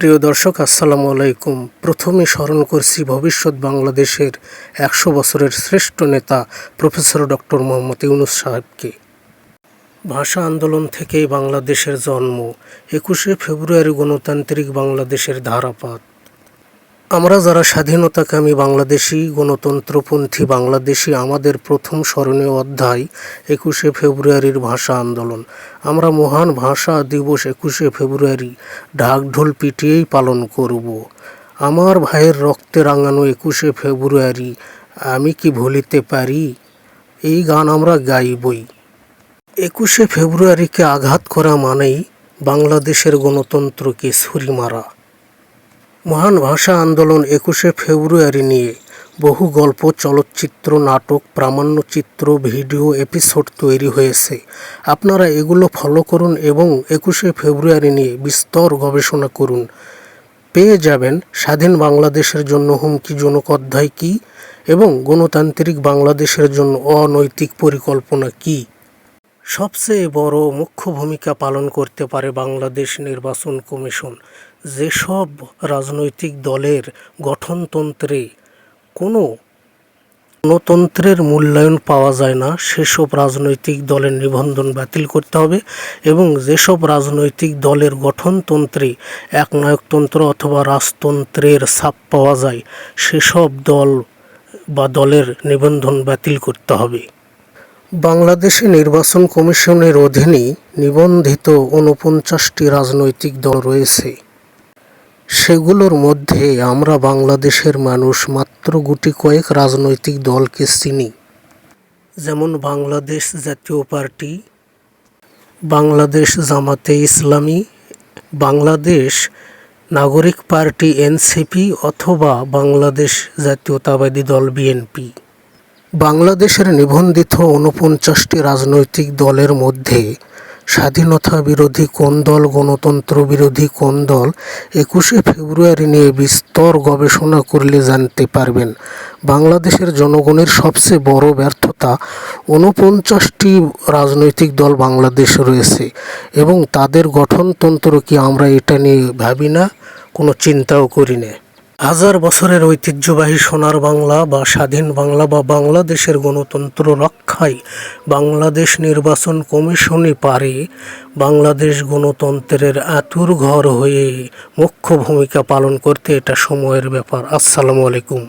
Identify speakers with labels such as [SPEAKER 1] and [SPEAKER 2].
[SPEAKER 1] প্রিয় দর্শক, আসসালামু আলাইকুম। প্রথমে স্মরণ করছি, ভবিষ্যৎ বাংলাদেশের একশো বছরের শ্রেষ্ঠ নেতা প্রফেসর ডক্টর মোহাম্মদ ইউনুস সাহেবকে। ভাষা আন্দোলন থেকেই বাংলাদেশের জন্ম। একুশে ফেব্রুয়ারি গণতান্ত্রিক বাংলাদেশের ধারাপাত। আমরা যারা স্বাধীনতাকামী বাংলাদেশি গণতন্ত্রপন্থী বাংলাদেশি, আমাদের প্রথম স্মরণীয় অধ্যায় একুশে ফেব্রুয়ারির ভাষা আন্দোলন। আমরা মহান ভাষা দিবস একুশে ফেব্রুয়ারি ঢাক ঢোল পিটিয়েই পালন করব। আমার ভাইয়ের রক্তে রাঙানো একুশে ফেব্রুয়ারি, আমি কি ভুলিতে পারি? এই গান আমরা গাইবই। একুশে ফেব্রুয়ারিকে আঘাত করা মানেই বাংলাদেশের গণতন্ত্রকে ছুরি মারা। মহান ভাষা আন্দোলন একুশে ফেব্রুয়ারি নিয়ে বহু গল্প, চলচ্চিত্র, নাটক, প্রামাণ্যচিত্র, ভিডিও, এপিসোড তৈরি হয়েছে। আপনারা এগুলো ফলো করুন এবং একুশে ফেব্রুয়ারি নিয়ে বিস্তর গবেষণা করুন। পেয়ে যাবেন স্বাধীন বাংলাদেশের জন্য হুমকিজনক অধ্যায় কী এবং গণতান্ত্রিক বাংলাদেশের জন্য অনৈতিক পরিকল্পনা কী? সবচেয়ে বড় মুখ্য ভূমিকা পালন করতে পারে বাংলাদেশ নির্বাচন কমিশন। যেসব রাজনৈতিক দলের গঠনতন্ত্রে কোনো গণতন্ত্রের মূল্যায়ন পাওয়া যায় না, সেসব রাজনৈতিক দলের নিবন্ধন বাতিল করতে হবে এবং যেসব রাজনৈতিক দলের গঠনতন্ত্রে একনায়কতন্ত্র অথবা রাজতন্ত্রের ছাপ পাওয়া যায়, সেসব দল বা দলের নিবন্ধন বাতিল করতে হবে। বাংলাদেশে নির্বাচন কমিশনের অধীনে নিবন্ধিত ঊনপঞ্চাশটি রাজনৈতিক দল রয়েছে। সেগুলোর মধ্যে আমরা বাংলাদেশের মানুষ মাত্র গুটি কয়েক রাজনৈতিক দলকে চিনি। যেমন বাংলাদেশ জাতীয় পার্টি, বাংলাদেশ জামাতে ইসলামী, বাংলাদেশ নাগরিক পার্টি এনসিপি অথবা বাংলাদেশ জাতীয়তাবাদী দল বিএনপি। বাংলাদেশের নিবন্ধিত ঊনপঞ্চাশটি রাজনৈতিক দলের মধ্যে স্বাধীনতা বিরোধী কোন দল, গণতন্ত্র বিরোধী কোন দল একুশে ফেব্রুয়ারি নিয়ে বিস্তর গবেষণা করলে জানতে পারবেন। বাংলাদেশের জনগণের সবচেয়ে বড় ব্যর্থতা, ঊনপঞ্চাশটি রাজনৈতিক দল বাংলাদেশ রয়েছে এবং তাদের গঠনতন্ত্র কি আমরা এটা নিয়ে ভাবি না? কোনো চিন্তাও করি না। হাজার বছরের ঐতিহ্যবাহী সোনার বাংলা বা স্বাধীন বাংলা বা বাংলাদেশের গণতন্ত্র রক্ষায় বাংলাদেশ নির্বাচন কমিশনই পারে বাংলাদেশ গণতন্ত্রের আতুর ঘর হয়ে মুখ্য ভূমিকা পালন করতে এটা সময়ের ব্যাপার। আসসালামু আলাইকুম।